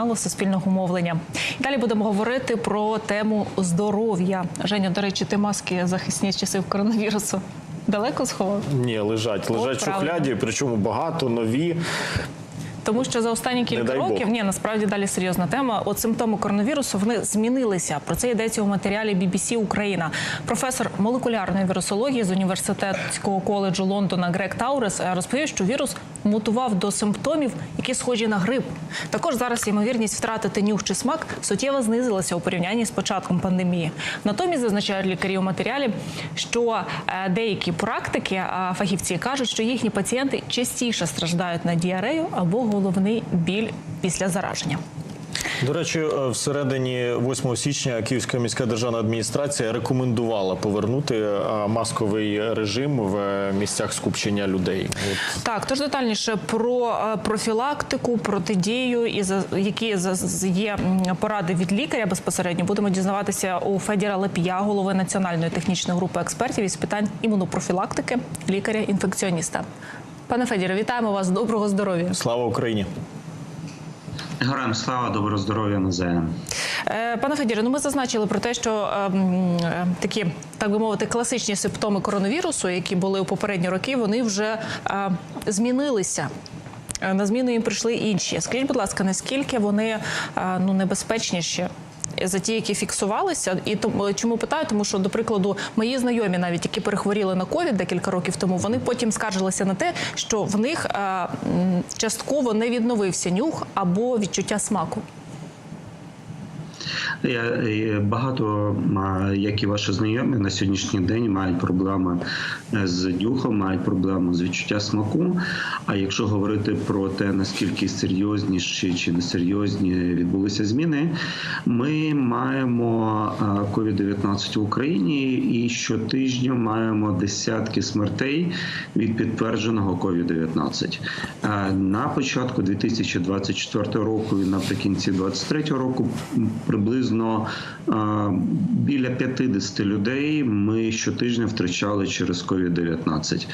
Каналу Суспільного мовлення. Далі будемо говорити про тему здоров'я. Женя, до речі, ти маски захисні з часів коронавірусу далеко сховав? Ні, лежать. Лежать в шухляді, причому багато, нові. Тому що за останні кілька Бог. років ні, насправді далі серйозна тема. От симптоми коронавірусу вони змінилися. Про це йдеться у матеріалі BBC Україна. Професор молекулярної вірусології з університетського коледжу Лондона Грег Таурес е, розповів, що вірус мутував до симптомів, які схожі на грип. Також зараз ймовірність втратити нюх чи смак суттєво знизилася у порівнянні з початком пандемії. Натомість зазначають лікарі у матеріалі, що е, деякі практики фахівці кажуть, що їхні пацієнти частіше страждають на діарею або головний біль після зараження. До речі, е, всередині 8 січня Київська міська державна адміністрація рекомендувала повернути е, масковий режим в е, місцях скупчення людей. От Так, тож детальніше про профілактику, протидію і за які є поради від лікаря безпосередньо. Будемо дізнаватися у Федіра Лепія, голови національної технічної групи експертів із питань імунопрофілактики, лікаря-інфекціоніста. Пане Федіре, вітаємо вас. Доброго здоров'я. слава Україні. Героям слава, доброго здоров'я музеям. Е, Пане Федіре, ну ми зазначили про те, що е, е, такі, так би мовити, класичні симптоми коронавірусу, які були у попередні роки, вони вже е, змінилися. Е, На зміну їм прийшли інші. Скажіть, будь ласка, наскільки вони е, ну небезпечніші? За ті, які фіксувалися, і тому чому питаю, тому що до прикладу мої знайомі, навіть які перехворіли на ковід декілька років тому, вони потім скаржилися на те, що в них е, частково не відновився нюх або відчуття смаку. Я, е, багато, як і ваші знайомі, на сьогоднішній день мають проблеми е, з нюхом, мають проблеми з відчуття смаку. А якщо говорити про те, наскільки серйозніші чи несерйозні відбулися зміни, ми маємо COVID-19 в Україні і щотижня маємо десятки смертей від підтвердженого COVID-19. Е, На початку 2024 року і наприкінці 2023 року м, приблизно е, біля 50 людей ми щотижня втрачали через COVID-19.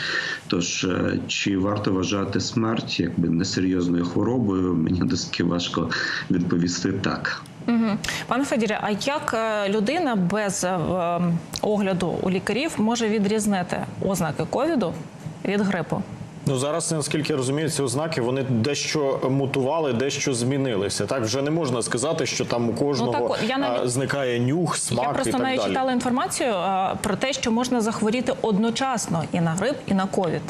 Тож е, чи варто вважати смерть якби несерйозною хворобою? Мені досить важко відповісти так. Угу. Пане Федіре, а як е, людина без ем, огляду у лікарів може відрізнити ознаки ковіду від грипу? Ну зараз, наскільки я розумію, ці ознаки вони дещо мутували, дещо змінилися. Так вже не можна сказати, що там у кожного Ну, так, я навіть- зникає нюх, смак Я і просто так навіть далі. читала інформацію про те, що можна захворіти одночасно і на грип, і на ковід.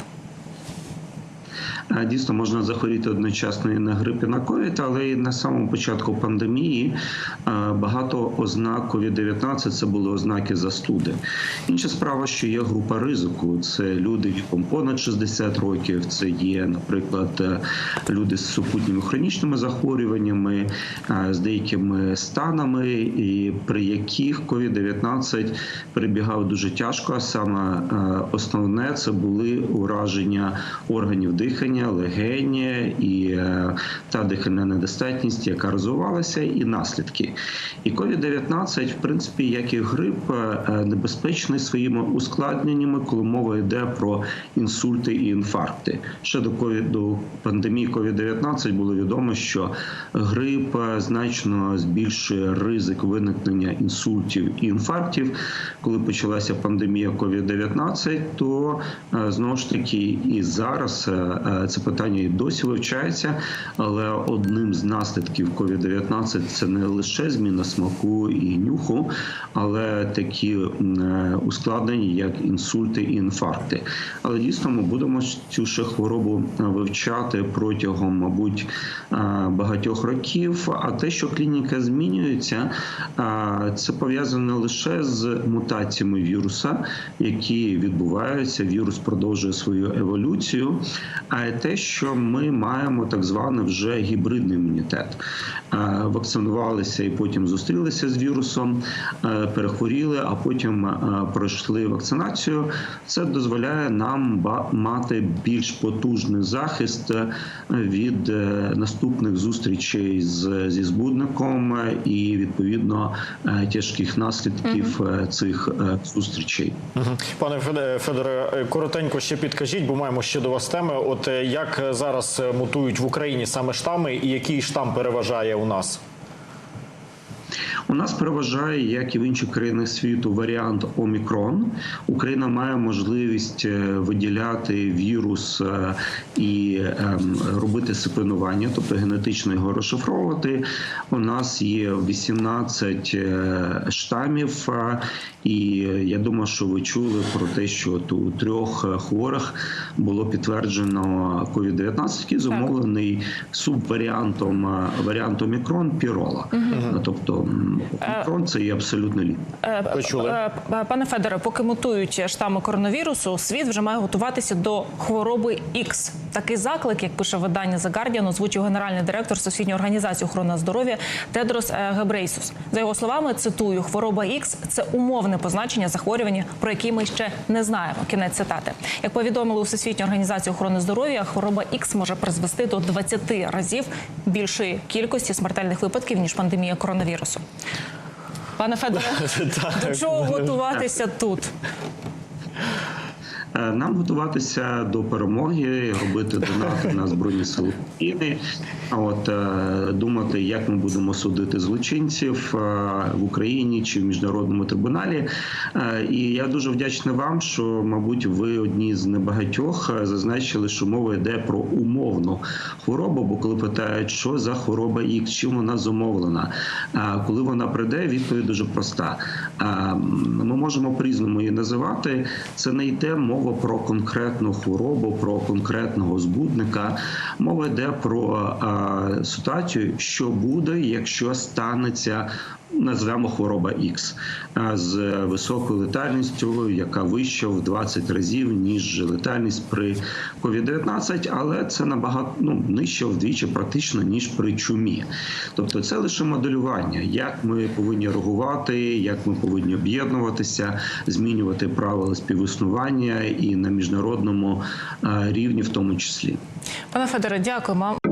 Дійсно, можна захворіти одночасно і на грип, і на ковід, але і на самому початку пандемії багато ознак COVID-19 це були ознаки застуди. Інша справа, що є група ризику. Це люди віком понад 60 років. Це є, наприклад, е, люди з супутніми хронічними захворюваннями, е, з деякими станами, і при яких COVID-19 перебігав дуже тяжко. А саме е, основне це були ураження органів дихання, легені і е, та дихальна недостатність, яка розвивалася, і наслідки. І COVID-19, в принципі, як і грип, е, небезпечний своїми ускладненнями, коли мова йде про інсульти і інфаркти. Ще до до пандемії COVID-19 було відомо, що грип е, значно збільшує ризик виникнення інсультів і інфарктів. Коли почалася пандемія COVID-19, то е, знову ж таки і зараз е, е, це питання і досі вивчається. Але одним з наслідків COVID-19 це не лише зміна смаку і нюху, але такі е, ускладнення, як інсульти і інфаркти. Але дійсно ми будемо цю ще хворобу е, вивчати протягом, мабуть, е, багатьох років. А те, що клініка змінюється, це пов'язано лише з мутаціями віруса, які відбуваються. Вірус продовжує свою еволюцію, а те, що ми маємо так званий вже гібридний імунітет. Е, Вакцинувалися і потім зустрілися з вірусом, е, перехворіли, а потім е, пройшли вакцинацію. Це дозволяє нам мати більш потужний захист від наступних зустрічей з зі збудником і відповідно тяжких наслідків е, цих зустрічей. Мгм. Пане Федоре, коротенько ще підкажіть, бо маємо ще до вас теми. От як зараз е, мутують в Україні саме штами, і який штам переважає у у нас? У нас переважає, як і в інших країнах світу, варіант Омікрон. Україна має можливість е, виділяти вірус е, і ем, робити секвенування, тобто генетично його розшифровувати. У нас є 18 е, штамів, і я думаю, що ви чули про те, що у трьох хворих було підтверджено COVID-19, який зумовлений субваріантом варіанту Омікрон Пірола. Тобто Омікрон це є абсолютно лік. Е, Почули. е, е, Пане Федоре, поки мутують штами коронавірусу, світ вже має готуватися до хвороби X. Такий заклик, як пише видання The Guardian, озвучив генеральний директор Всесвітньої організації охорони здоров'я Тедрос е, Гебрейсус. За його словами, цитую: хвороба X – це умовне позначення захворювання, про які ми ще не знаємо. Кінець цитати. Як повідомили у Всесвітньої організації охорони здоров'я, хвороба X може призвести до 20 разів більшої кількості смертельних випадків ніж пандемія коронавірусу. Пане Федоре, до чого готуватися тут? Е, Нам готуватися до перемоги, робити донати на збройні сили України. От е, думати, як ми будемо судити злочинців е, в Україні чи в міжнародному трибуналі. І я дуже вдячний вам, що, мабуть, ви одні з небагатьох зазначили, що мова йде про умовну хворобу. Бо коли питають, що за хвороба Х, чим вона зумовлена, коли вона прийде, відповідь дуже проста. Ми можемо по-різному її називати. Це не йде мова про конкретну хворобу, про конкретного збудника. Мова йде про ситуацію, що буде, якщо станеться. Назвемо хвороба а, з високою летальністю, яка вища в 20 разів ніж летальність при COVID-19, але це набагато ну нижче вдвічі, практично ніж при чумі. Тобто, це лише моделювання, як ми повинні реагувати, як ми повинні об'єднуватися, змінювати правила співіснування і на міжнародному рівні, в тому числі. Пане Федоре, дякуємо.